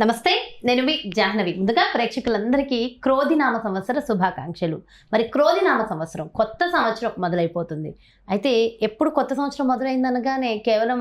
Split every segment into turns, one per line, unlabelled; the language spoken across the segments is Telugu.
నమస్తే నేను మీ జాహ్నవి. ముందుగా ప్రేక్షకులందరికీ క్రోధినామ సంవత్సర శుభాకాంక్షలు. మరి క్రోధినామ సంవత్సరం కొత్త సంవత్సరం మొదలైపోతుంది. అయితే ఎప్పుడు కొత్త సంవత్సరం మొదలైందనగానే కేవలం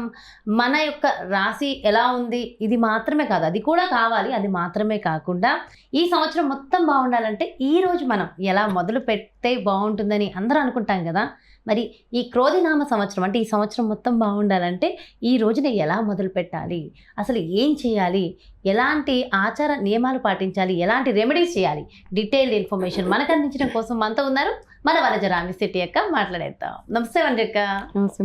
మన యొక్క రాశి ఎలా ఉంది ఇది మాత్రమే కాదు అది కూడా కావాలి అది మాత్రమే కాకుండా ఈ సంవత్సరం మొత్తం బాగుండాలంటే ఈరోజు మనం ఎలా మొదలు పెడితే బాగుంటుందని అందరూ అనుకుంటాం కదా. మరి ఈ క్రోధినామ సంవత్సరం అంటే ఈ సంవత్సరం మొత్తం బాగుండాలంటే ఈ రోజున ఎలా మొదలు పెట్టాలి? అసలు ఏం చేయాలి? ఎలాంటి ఆచార నియమాలు పాటించాలి? ఎలాంటి రెమెడీస్ చేయాలి? డీటెయిల్డ్ ఇన్ఫర్మేషన్ మనకు అందించడం కోసం మనతో ఉన్నారు మన వనజ రామిశెట్టి అక్క మాట్లాడేద్దాం. నమస్తే వనజక్క
నమస్తే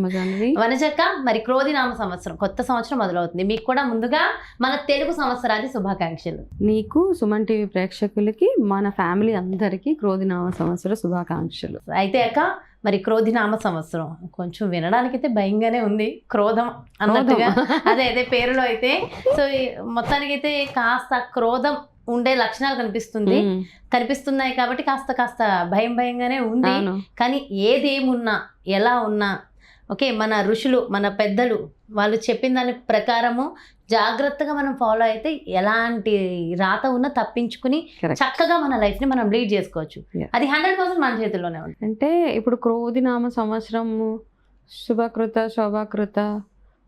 వనజక్క మరి క్రోధినామ సంవత్సరం కొత్త సంవత్సరం మొదలవుతుంది. మీకు కూడా ముందుగా మన తెలుగు సంవత్సరాది శుభాకాంక్షలు.
నీకు సుమన్ టీవీ ప్రేక్షకులకి మన ఫ్యామిలీ అందరికీ క్రోధినామ సంవత్సర శుభాకాంక్షలు.
అయితే అక్క మరి క్రోధినామ సంవత్సరం. కొంచెం వినడానికైతే భయంగానే ఉంది. క్రోధం అన్నట్టుగా. అదే అదే పేరులో అయితే. సో మొత్తానికైతే కాస్త క్రోధం ఉండే లక్షణాలు కనిపిస్తుంది. కనిపిస్తున్నాయి కాబట్టి కాస్త కాస్త భయం భయంగానే ఉంది. కానీ ఏదేమున్నా ఎలా ఉన్నా ఓకే మన ఋషులు మన పెద్దలు వాళ్ళు చెప్పిన దాని ప్రకారము జాగ్రత్తగా మనం ఫాలో అయితే ఎలాంటి రాత ఉన్నా తప్పించుకుని. చక్కగా మన లైఫ్ని మనం లీడ్ చేసుకోవచ్చు. అది హండ్రెడ్ పర్సెంట్ మన చేతుల్లోనే ఉంటుంది
అంటే ఇప్పుడు క్రోధినామ సంవత్సరము శుభకృత శోభాకృత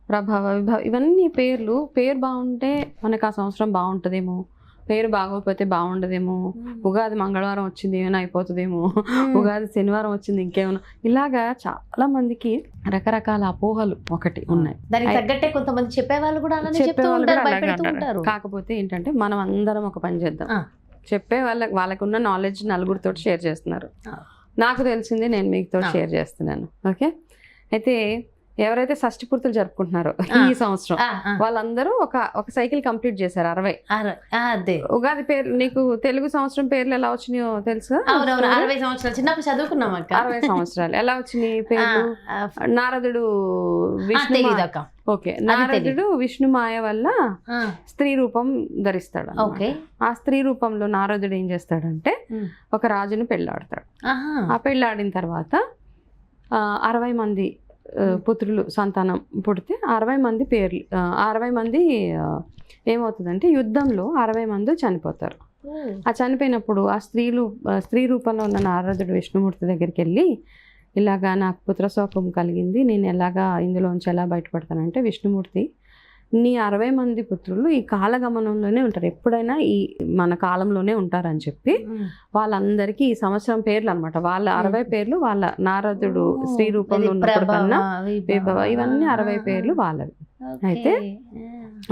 ప్రభావ విభవ ఇవన్నీ పేర్లు పేరు బాగుంటే మనకు ఆ సంవత్సరం బాగుంటుందేమో పేరు బాగోకపోతే బాగుండదేమో. ఉగాది మంగళవారం వచ్చింది ఏమైనా అయిపోతుందేమో. ఉగాది శనివారం వచ్చింది ఇంకేమైనా. ఇలాగా చాలా మందికి రకరకాల అపోహలు ఒకటి ఉన్నాయి.
దానికి తగ్గట్టే కొంతమంది చెప్పేవాళ్ళు కూడా
చెప్పేవాళ్ళు కాకపోతే ఏంటంటే మనం అందరం ఒక పని చేద్దాం. చెప్పే వాళ్ళకి వాళ్ళకున్న నాలెడ్జ్ నలుగురితో షేర్ చేస్తున్నారు. నాకు తెలిసింది నేను మీతో. షేర్ చేస్తున్నాను. ఓకే? అయితే ఎవరైతే షష్టి పూర్తులు జరుపుకుంటున్నారో. ఈ సంవత్సరం వాళ్ళందరూ ఒక ఒక సైకిల్ కంప్లీట్ చేశారు అరవై.
అదే.
ఉగాది పేరు నీకు తెలుగు సంవత్సరం పేర్లు ఎలా వచ్చినాయో తెలుసా?
అరవై సంవత్సరాలు. చిన్నప్పుడు చదువుకున్నాం అక్క.
అరవై సంవత్సరాలు. ఎలా వచ్చినాయి పేర్లు? నారదుడు విష్ణు ఓకే. నారదుడు విష్ణు మాయ వల్ల స్త్రీ రూపం ధరిస్తాడు.
ఓకే.
ఆ స్త్రీ రూపంలో నారదుడు ఏం చేస్తాడంటే. ఒక రాజుని పెళ్ళాడతాడు. ఆ పెళ్ళాడిన తర్వాత అరవై మంది పుత్రులు సంతానం పుడితే అరవై మంది పేర్లు అరవై మంది ఏమవుతుందంటే యుద్ధంలో అరవై మంది చనిపోతారు. ఆ చనిపోయినప్పుడు ఆ స్త్రీలు స్త్రీ రూపంలో ఉన్న నారదుడు విష్ణుమూర్తి దగ్గరికి వెళ్ళి ఇలాగా నాకు పుత్రశోకం కలిగింది నేను ఎలాగా ఇందులోంచి ఎలా బయటపడతానంటే విష్ణుమూర్తి నీ అరవై మంది పుత్రులు ఈ కాలగమనంలోనే ఉంటారు ఎప్పుడైనా ఈ మన కాలంలోనే ఉంటారని చెప్పి. వాళ్ళందరికీ ఈ సంవత్సరం పేర్లు అనమాట వాళ్ళ అరవై పేర్లు వాళ్ళ నారదుడు స్త్రీ రూపంలో ఉన్నప్పుడు కన్నా
విభవ.
ఇవన్నీ అరవై పేర్లు వాళ్ళవి
ఓకే.
అయితే.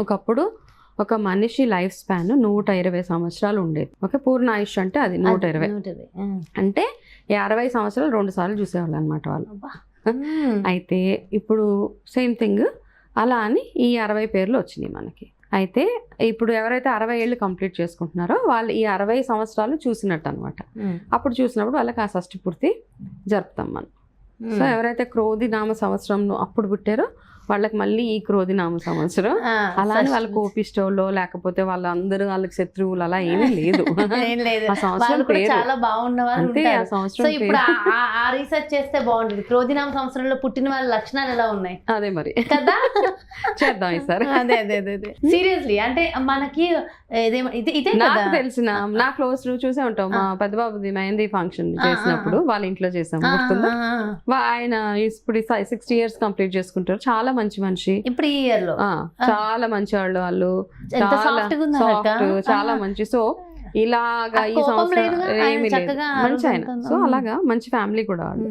ఒకప్పుడు ఒక మనిషి లైఫ్ స్పాన్ నూట ఇరవై సంవత్సరాలు ఉండేది ఒక పూర్ణ ఆయుష్ అంటే అది నూట ఇరవై. అంటే ఈ అరవై సంవత్సరాలు రెండు సార్లు చూసేవాళ్ళు అనమాట వాళ్ళు. అయితే ఇప్పుడు సేమ్ థింగ్ అలా అని ఈ అరవై పేర్లు వచ్చినాయి మనకి అయితే ఇప్పుడు ఎవరైతే అరవై ఏళ్ళు కంప్లీట్ చేసుకుంటున్నారో వాళ్ళు ఈ అరవై సంవత్సరాలు చూసినట్టు అనమాట. అప్పుడు చూసినప్పుడు వాళ్ళకి ఆ షష్టి పూర్తి జరుపుతాం మనం సో. ఎవరైతే క్రోధి నామ సంవత్సరంలో అప్పుడు పుట్టారో వాళ్ళకి మళ్ళీ ఈ క్రోధి నామ సంవత్సరం అలా అని. వాళ్ళ కోపిస్టోలో లేకపోతే వాళ్ళందరూ వాళ్ళకి శత్రువులు అలా ఏమీ లేదు. ఆ సంవత్సరం పేరు.
చాలా బాగున్న వాళ్ళు
అంతే ఆ సంవత్సరం
ఇప్పుడు ఆ- రీసెర్చ్ చేస్తే బాగుంటుంది. క్రోధినామ సంవత్సరంలో పుట్టిన వాళ్ళ లక్షణాలు ఎలా ఉన్నాయి?
అదే మరి.
కదా?
చేద్దాం ఈసారి.
అదే అదే అదే సీరియస్లీ అంటే మనకి ఇదే
నాకు తెలిసిన నా క్లోజ్ చూసే ఉంటావు మా పెద్ద బాబుది మెహందీ ఫంక్షన్ చేసినప్పుడు వాళ్ళ ఇంట్లో చేసాం గుర్తుందా? ఆయన ఇప్పుడు సిక్స్టీ ఇయర్స్ కంప్లీట్ చేసుకుంటారు. చాలా మంచి మనిషి.
ఇప్పుడు ఈ
ఇయర్లో? చాలా మంచి వాళ్ళు వాళ్ళు.
సాఫ్ట్
చాలా మంచి. సో ఇలాగా ఈ సంవత్సరం సో. అలాగా మంచి ఫ్యామిలీ కూడా వాళ్ళు.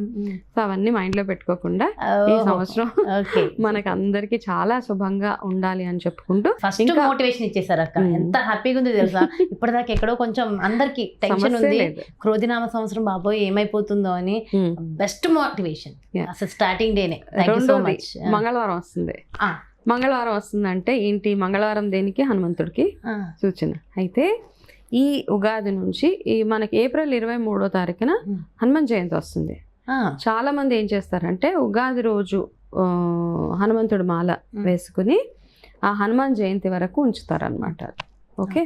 సో అవన్నీ మైండ్లో పెట్టుకోకుండా ఈ సంవత్సరం
ఓకే.
మనకి అందరికి చాలా శుభంగా ఉండాలి అని చెప్పుకుంటూ
ఫస్ట్ మోటివేషన్ ఇచ్చేసారు అక్క. ఎంత హ్యాపీగా ఉంది తెలుసా? ఇప్పటిదాకా ఎక్కడో కొంచెం అందరికి టెన్షన్ ఉంది. క్రోధినామ సంవత్సరం బాబోయ్ ఏమైపోతుందో అని. Best motivation. అసలు స్టార్టింగ్ డేనే.
మంగళవారం వస్తుంది. మంగళవారం వస్తుందంటే ఏంటి? మంగళవారం దేనికి? హనుమంతుడికి సూచన. అయితే ఈ ఉగాది నుంచి ఈ మనకి ఏప్రిల్ ఇరవై మూడో తారీఖున. హనుమాన్ జయంతి వస్తుంది. చాలా మంది ఏం చేస్తారంటే ఉగాది రోజు హనుమంతుడి మాల. వేసుకుని ఆ హనుమాన్ జయంతి వరకు ఉంచుతారనమాట ఓకే?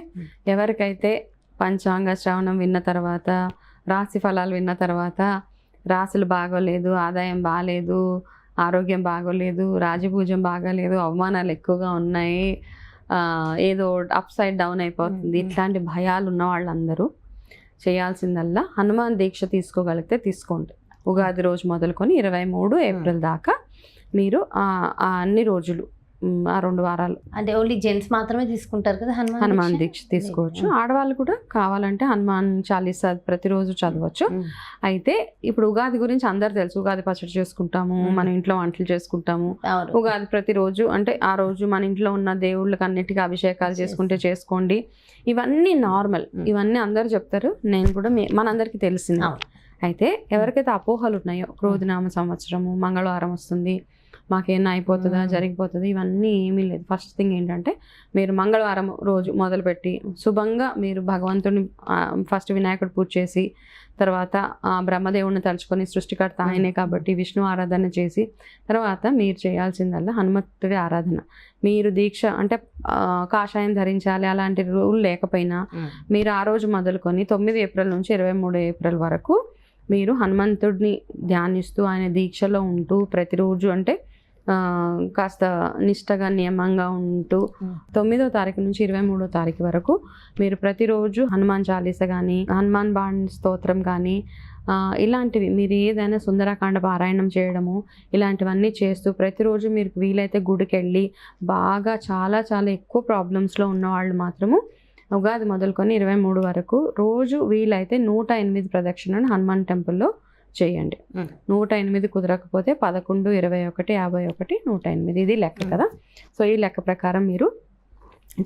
ఎవరికైతే పంచాంగ శ్రవణం విన్న తర్వాత రాశి ఫలాలు విన్న తర్వాత రాశులు బాగోలేదు ఆదాయం బాగాలేదు ఆరోగ్యం బాగోలేదు రాజభూజం బాగాలేదు అవమానాలు ఎక్కువగా ఉన్నాయి ఏదో అప్ సైడ్ డౌన్ అయిపోతుంది. ఇట్లాంటి భయాలు ఉన్న వాళ్ళందరూ చేయాల్సిందల్లా హనుమాన్ దీక్ష తీసుకోగలిగితే తీసుకోండి. ఉగాది రోజు మొదలుకొని ఇరవై మూడు ఏప్రిల్ దాకా మీరు అన్ని రోజులు ఆ రెండు వారాలు
అంటే ఓన్లీ జెంట్స్ మాత్రమే తీసుకుంటారు కదా హనుమాన్
హనుమాన్
దీక్ష?
తీసుకోవచ్చు. ఆడవాళ్ళు కూడా కావాలంటే హనుమాన్ చాలీసా ప్రతిరోజు చదవచ్చు. అయితే ఇప్పుడు ఉగాది గురించి అందరు తెలుసు ఉగాది పచ్చడి చేసుకుంటాము. మన ఇంట్లో వంటలు చేసుకుంటాము. ఉగాది ప్రతిరోజు అంటే ఆ రోజు మన ఇంట్లో ఉన్న దేవుళ్ళకి అన్నిటికీ అభిషేకాలు చేసుకుంటే చేసుకోండి ఇవన్నీ నార్మల్. ఇవన్నీ అందరూ చెప్తారు నేను కూడా మనందరికీ తెలిసింది. అయితే ఎవరికైతే అపోహలు ఉన్నాయో క్రోధినామ సంవత్సరము మంగళవారం వస్తుంది మాకేమైనా అయిపోతుందా. జరిగిపోతుంది ఇవన్నీ ఏమీ లేదు ఫస్ట్ థింగ్ ఏంటంటే మీరు మంగళవారం రోజు మొదలుపెట్టి శుభంగా మీరు భగవంతుని ఫస్ట్ వినాయకుడు పూజ చేసి తర్వాత ఆ బ్రహ్మదేవుడిని తలుచుకొని సృష్టికర్త ఆయనే కాబట్టి విష్ణు ఆరాధన చేసి తర్వాత మీరు చేయాల్సిందల్లా హనుమంతుడి ఆరాధన మీరు దీక్ష అంటే కాషాయం ధరించాలి అలాంటి రూల్ లేకపోయినా. మీరు ఆ రోజు మొదలుకొని తొమ్మిది ఏప్రిల్ నుంచి ఇరవై మూడు ఏప్రిల్ వరకు మీరు హనుమంతుడిని ధ్యానిస్తూ ఆయన దీక్షలో ఉంటూ ప్రతిరోజు అంటే కాస్త నిష్టగా నియమంగా ఉంటూ. తొమ్మిదో తారీఖు నుంచి ఇరవై మూడో తారీఖు వరకు మీరు ప్రతిరోజు హనుమాన్ చాలీస కానీ హనుమాన్ బాణ్ స్తోత్రం కానీ ఇలాంటివి మీరు ఏదైనా సుందరకాండ పారాయణం చేయడము ఇలాంటివన్నీ చేస్తూ ప్రతిరోజు మీరు వీలైతే గుడికి వెళ్ళి బాగా చాలా చాలా ఎక్కువ ప్రాబ్లమ్స్లో ఉన్న వాళ్ళు మాత్రము ఉగాది మొదలుకొని ఇరవై మూడు వరకు రోజు వీలైతే నూట ఎనిమిది ప్రదక్షిణను హనుమాన్ టెంపుల్లో చేయండి. నూట ఎనిమిది కుదరకపోతే పదకొండు ఇరవై ఒకటి యాభై ఒకటి నూట ఎనిమిది ఇది లెక్క. కదా సో ఈ లెక్క ప్రకారం మీరు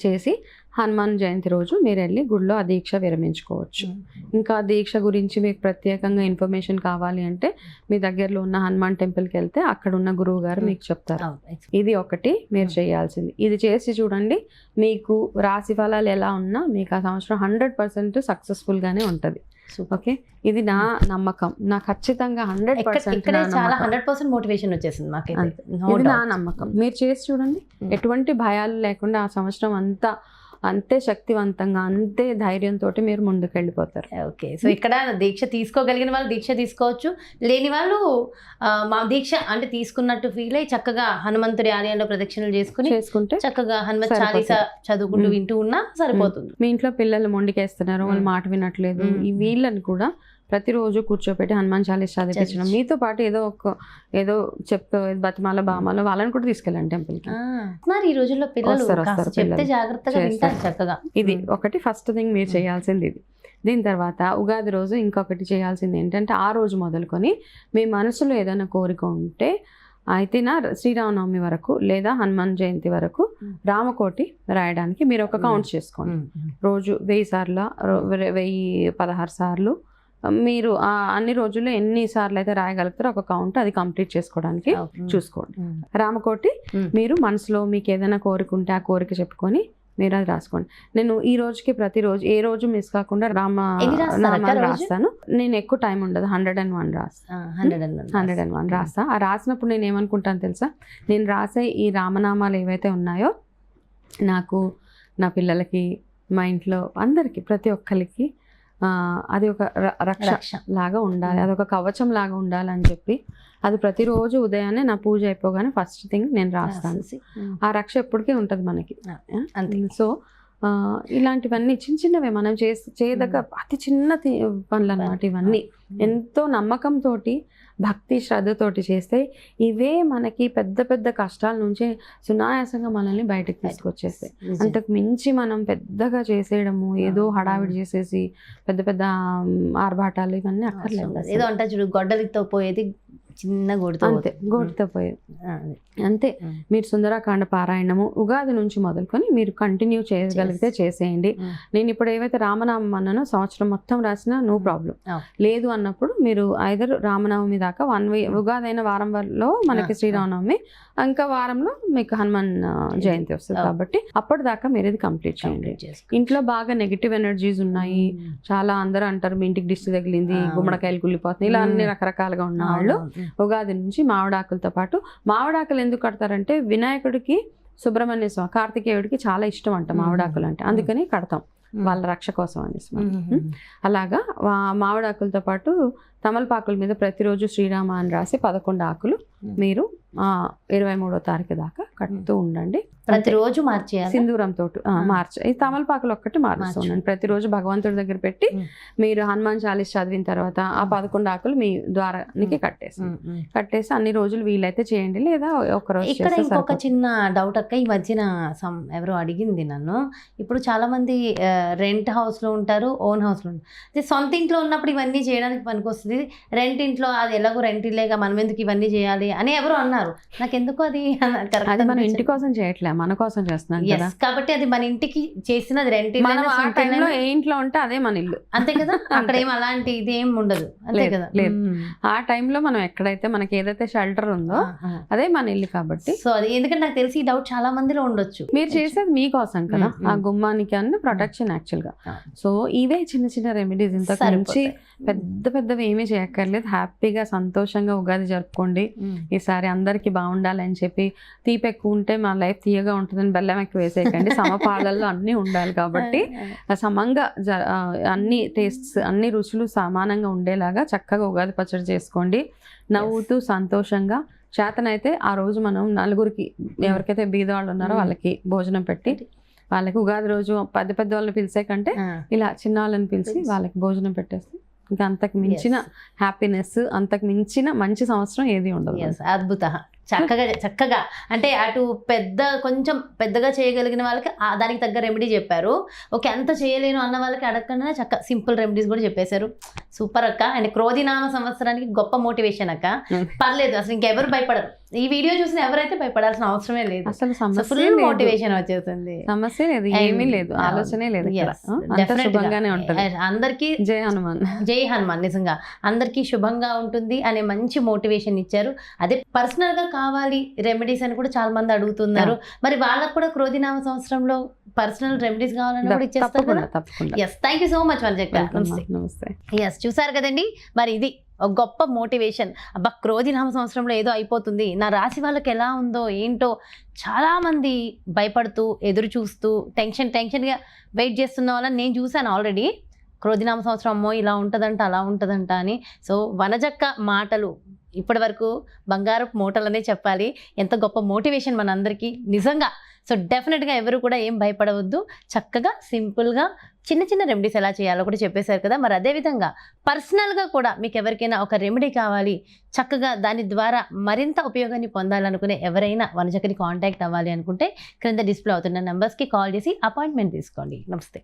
చేసి హనుమాన్ జయంతి రోజు మీరు వెళ్ళి గుడిలో ఆ దీక్ష విరమించుకోవచ్చు ఇంకా దీక్ష గురించి మీకు ప్రత్యేకంగా ఇన్ఫర్మేషన్ కావాలి అంటే మీ దగ్గరలో ఉన్న హనుమాన్ టెంపుల్కి వెళ్తే అక్కడ ఉన్న గురువు గారు మీకు చెప్తారు. ఇది ఒకటి మీరు చేయాల్సింది ఇది చేసి చూడండి మీకు రాశి ఫలాలు ఎలా ఉన్నా మీకు ఆ సంవత్సరం హండ్రెడ్ పర్సెంట్ సక్సెస్ఫుల్గానే ఉంటుంది. ఓకే ఇది నా నమ్మకం. నా ఖచ్చితంగా హండ్రెడ్ పర్సెంట్
చాలా హండ్రెడ్ పర్సెంట్ మోటివేషన్ వచ్చేసింది
ఇది నా. నమ్మకం. మీరు చేసి చూడండి.
Mm.
ఎటువంటి భయాలు లేకుండా ఆ సంవత్సరం అంతా అంతే శక్తివంతంగా అంతే ధైర్యంతో మీరు ముందుకు వెళ్ళిపోతారు
ఓకే సో ఇక్కడ దీక్ష తీసుకోగలిగిన వాళ్ళు దీక్ష తీసుకోవచ్చు లేని వాళ్ళు మా దీక్ష అంటే తీసుకున్నట్టు ఫీల్ అయ్యి చక్కగా హనుమంతుడి ఆలయంలో ప్రదక్షిణలు చేసుకుని
చేసుకుంటే
చక్కగా హనుమత్. చాలీసా చదువుకుంటూ. వింటూ ఉన్నా సరిపోతుంది
మీ ఇంట్లో పిల్లలు మొండికేస్తున్నారు వాళ్ళు. మాట వినట్లేదు. ఈ వీళ్ళని కూడా ప్రతిరోజు కూర్చోపెట్టి హనుమాన్ చాలీస్ చదివించడం
చదివించు.
మీతో పాటు ఏదో ఒక ఏదో చెప్తూ బతిమాల బామాల వాళ్ళని కూడా తీసుకెళ్ళండి టెంపుల్కి
ఆ, మరి ఈ రోజుల్లో పిల్లలు చెప్తే. జాగ్రత్తగా. వింటారు చక్కగా
ఇది. ఒకటి ఫస్ట్ థింగ్ మీరు. చేయాల్సింది ఇది దీని తర్వాత ఉగాది రోజు ఇంకొకటి చేయాల్సింది ఏంటంటే ఆ రోజు మొదలుకొని మీ మనసులో ఏదైనా కోరిక ఉంటే అయితే నా శ్రీరామనవమి వరకు లేదా హనుమాన్ జయంతి వరకు. రామకోటి రాయడానికి మీరు ఒక. కౌంట్ చేసుకోండి. రోజు వెయ్యి సార్లు వెయ్యి పదహారు సార్లు మీరు అన్ని రోజుల్లో ఎన్ని సార్లు అయితే రాయగలుగుతారో ఒక కౌంట్ అది కంప్లీట్ చేసుకోవడానికి. చూసుకోండి. రామకోటి. మీరు మనసులో మీకు ఏదైనా కోరిక ఉంటే ఆ కోరిక చెప్పుకొని మీరు అది రాసుకోండి నేను ఈ రోజుకి ప్రతిరోజు ఏ రోజు మిస్ కాకుండా రామ నామాలు? రాస్తాను నేను ఎక్కువ టైం ఉండదు హండ్రెడ్ అండ్ వన్ రాస్తాను
హండ్రెడ్ అండ్ వన్.
రాస్తా ఆ రాసినప్పుడు నేను ఏమనుకుంటాను తెలుసా నేను రాసే ఈ రామనామాలు ఏవైతే ఉన్నాయో నాకు నా పిల్లలకి మా ఇంట్లో అందరికీ ప్రతి ఒక్కరికి అది ఒక రక్ష లాగా ఉండాలి.
మ్మ్.
అదొక కవచం లాగా ఉండాలని చెప్పి అది ప్రతిరోజు ఉదయాన్నే నా పూజ అయిపోగానే ఫస్ట్ థింగ్ నేను రాస్తాను. ఆ రక్ష ఎప్పటికీ ఉంటుంది మనకి. సో ఇలాంటివన్నీ చిన్న చిన్నవే మనం చేసి చేయదగ్గ అతి చిన్న పనులు అన్నమాట ఇవన్నీ. ఎంతో నమ్మకంతో భక్తి శ్రద్ధతోటి చేస్తే ఇవే మనకి పెద్ద పెద్ద కష్టాల నుంచి సునాయాసంగా మనల్ని బయటకు తీసుకొచ్చేస్తాయి. అంతకు మించి మనం పెద్దగా చేసేయడము ఏదో హడావిడి చేసేసి పెద్ద పెద్ద ఆర్భాటాలు ఇవన్నీ అక్కర్లేదు.
ఏదో అంటా చూడు గొడ్డలితో పోయేది చిన్న గోడుతో
అంతే గోటితో పోయేది. అంతే. మీరు సుందరాకాండ పారాయణము ఉగాది నుంచి మొదలుకొని మీరు కంటిన్యూ చేయగలిగితే చేసేయండి. నేను ఇప్పుడు ఏవైతే రామనామం అన్నానో సంవత్సరం మొత్తం రాసినా నో ప్రాబ్లం. లేదు అన్నప్పుడు మీరు ఐదర్ రామనవమి దాకా వన్ వీ ఉగాది అయిన వారం వరలో మనకి శ్రీరామనవమి ఇంకా వారంలో మీకు హనుమాన్ జయంతి వస్తుంది. కాబట్టి అప్పటిదాకా మీరు ఇది కంప్లీట్ చేయండి. ఇంట్లో బాగా నెగిటివ్ ఎనర్జీస్ ఉన్నాయి. చాలా అందరూ అంటారు మీ ఇంటికి దిష్టి తగిలింది. గుమ్మడికాయలు కుళ్ళిపోతున్నాయి ఇలా అన్ని. రకరకాలుగా ఉన్న వాళ్ళు. ఉగాది నుంచి మామిడాకులతో పాటు మామిడాకులు ఎందుకు కడతారంటే వినాయకుడికి సుబ్రహ్మణ్య స్వామి కార్తికేయుడికి చాలా ఇష్టం అంట మామిడాకులు అంటే అందుకని కడతాం. వాళ్ళ రక్ష కోసం అనేసి. అలాగా మామిడాకులతో పాటు తమలపాకుల మీద ప్రతిరోజు శ్రీరామ అని రాసి పదకొండు ఆకులు. మీరు ఇరవై మూడో తారీఖు దాకా కట్టుతూ ఉండండి
ప్రతిరోజు మార్చేయాలి
సింధూరం తోటి ఆ,
ఆ.
మార్చ ఈ తమలపాకులు ఒక్కటి మారుస్తూ
మార్చు.
ఉండండి ప్రతిరోజు భగవంతుడి దగ్గర పెట్టి. మీరు హనుమాన్ చాలీస్ చదివిన తర్వాత ఆ పదకొండు ఆకులు మీ ద్వారానికి. కట్టేసి కట్టేసి అన్ని రోజులు వీలైతే చేయండి లేదా ఒక రోజు
ఇక్కడ ఇంకొక. చిన్న డౌట్ అక్క ఈ మధ్యన సమ్ ఎవరో అడిగింది నన్ను ఇప్పుడు చాలా మంది రెంట్ హౌస్లో ఉంటారు ఓన్ హౌస్లో ఉంటారు సొంత ఇంట్లో ఉన్నప్పుడు ఇవన్నీ చేయడానికి పనికొస్తుంది రెంట్ ఇంట్లో అది ఎలాగో రెంట్ ఇల్లేగా మనం ఎందుకు ఇవన్నీ చేయాలి అని ఎవరు అన్నారు నాకు ఎందుకు అది
అది మన ఇంటి. కోసం చేయట్లే మన కోసం చేస్తున్నాం కదా.
కాబట్టి అది మన ఇంటికి చేసినది రెంట్
ఏ ఇంట్లో ఉంటే అదే మన ఇల్లు.
అంతే కదా? అక్కడ ఏం అలాంటి ఇది ఏం ఉండదు. అంతే కదా?
లేదు. ఆ టైంలో మనం ఎక్కడైతే మనకి ఏదైతే షెల్టర్ ఉందో అదే మన ఇల్లు కాబట్టి.
సో అది ఎందుకంటే నాకు తెలిసి ఈ డౌట్ చాలా మందిలో ఉండొచ్చు.
మీరు చేసేది మీకోసం కదా ఆ
మ్మ్.
గుమ్మానికి అన్న ప్రొటెక్షన్
యాక్చువల్గా.
సో ఇవే చిన్న చిన్న రెమెడీస్ మించి
సరిపోతాయి.
పెద్ద పెద్దవి ఏమీ చేయక్కర్లేదు. హ్యాపీగా సంతోషంగా ఉగాది జరుపుకోండి. ఈసారి అందరికి బాగుండాలి అని చెప్పి తీపి ఎక్కువ ఉంటే మా లైఫ్ తీయగా ఉంటుందని బెల్లం ఎక్కువ వేసేయకండి. సమపాలల్లో అన్నీ ఉండాలి కాబట్టి ఆ సమంగా అన్ని టేస్ట్స్ అన్ని రుచులు సమానంగా ఉండేలాగా చక్కగా ఉగాది పచ్చడి చేసుకోండి. నవ్వుతూ సంతోషంగా. చేతనైతే ఆ రోజు మనం నలుగురికి ఎవరికైతే బీద వాళ్ళు ఉన్నారో
Mm.
వాళ్ళకి భోజనం పెట్టి వాళ్ళకి ఉగాది రోజు పెద్ద పెద్ద వాళ్ళని పిలిచే కంటే. ఇలా చిన్న వాళ్ళని పిలిచి
పిలిచి.
వాళ్ళకి భోజనం పెట్టేసి ఇంకా అంతకు మించిన. హ్యాపీనెస్ అంతకు మించిన మంచి సంవత్సరం ఏది ఉండదు
అద్భుత చక్కగా చక్కగా. అంటే అటు పెద్ద కొంచెం పెద్దగా చేయగలిగిన వాళ్ళకి దానికి తగ్గ రెమెడీ చెప్పారు. ఓకే అంత చేయలేను అన్న వాళ్ళకి అడగకుండా చక్క సింపుల్ రెమెడీస్ కూడా చెప్పేశారు. సూపర్ అక్క. అండ్ క్రోధినామ సంవత్సరానికి గొప్ప మోటివేషన్ అక్క.
Mm.
పర్లేదు అసలు ఇంకెవరు భయపడరు. ఈ వీడియో చూసిన ఎవరైతే భయపడాల్సిన అవసరమే లేదు.
అసలు
ఫుల్. మోటివేషన్ వచ్చేస్తుంది
సమస్య లేదు. ఏమీ లేదు. ఆలోచనే లేదు ఉంటది.
అందరికీ
జై హనుమాన్.
జై హనుమాన్ నిజంగా. అందరికీ శుభంగా ఉంటుంది అనే మంచి మోటివేషన్ ఇచ్చారు. అదే పర్సనల్గా కావాలి? రెమెడీస్ అని కూడా చాలా మంది అడుగుతున్నారు. మరి వాళ్ళకు కూడా క్రోధినామ సంవత్సరంలో పర్సనల్ రెమెడీస్ కావాలని కూడా ఇచ్చేస్తారు కదా? Yes thank you so much వనజక్క
Welcome, నమస్తే.
ఎస్ చూసారు కదండి? మరి ఇది ఒక గొప్ప మోటివేషన్ అబ్బా క్రోధినామ సంవత్సరంలో ఏదో అయిపోతుంది. నా రాశి వాళ్ళకి ఎలా ఉందో ఏంటో చాలా మంది భయపడుతూ ఎదురు చూస్తూ టెన్షన్ టెన్షన్గా వెయిట్ చేస్తున్న వాళ్ళని నేను చూశాను ఆల్రెడీ క్రోధినామ సంవత్సరం అమ్మో ఇలా ఉంటుందంట అలా ఉంటుందంట అని. సో వనజక్క మాటలు ఇప్పటి వరకు బంగారపు మూటలనే చెప్పాలి. ఎంత గొప్ప మోటివేషన్ మనందరికీ. నిజంగా. సో డెఫినెట్గా ఎవరు కూడా ఏం భయపడవద్దు. చక్కగా సింపుల్గా చిన్న చిన్న రెమెడీస్ ఎలా చేయాలో కూడా చెప్పేశారు కదా. మరి అదేవిధంగా పర్సనల్గా కూడా మీకు ఎవరికైనా ఒక రెమెడీ కావాలి. చక్కగా దాని ద్వారా మరింత ఉపయోగాన్ని పొందాలనుకునే ఎవరైనా వనజకని కాంటాక్ట్ అవ్వాలి అనుకుంటే క్రింద డిస్ప్లే అవుతున్న నెంబర్స్కి కాల్ చేసి అపాయింట్మెంట్ తీసుకోండి. నమస్తే.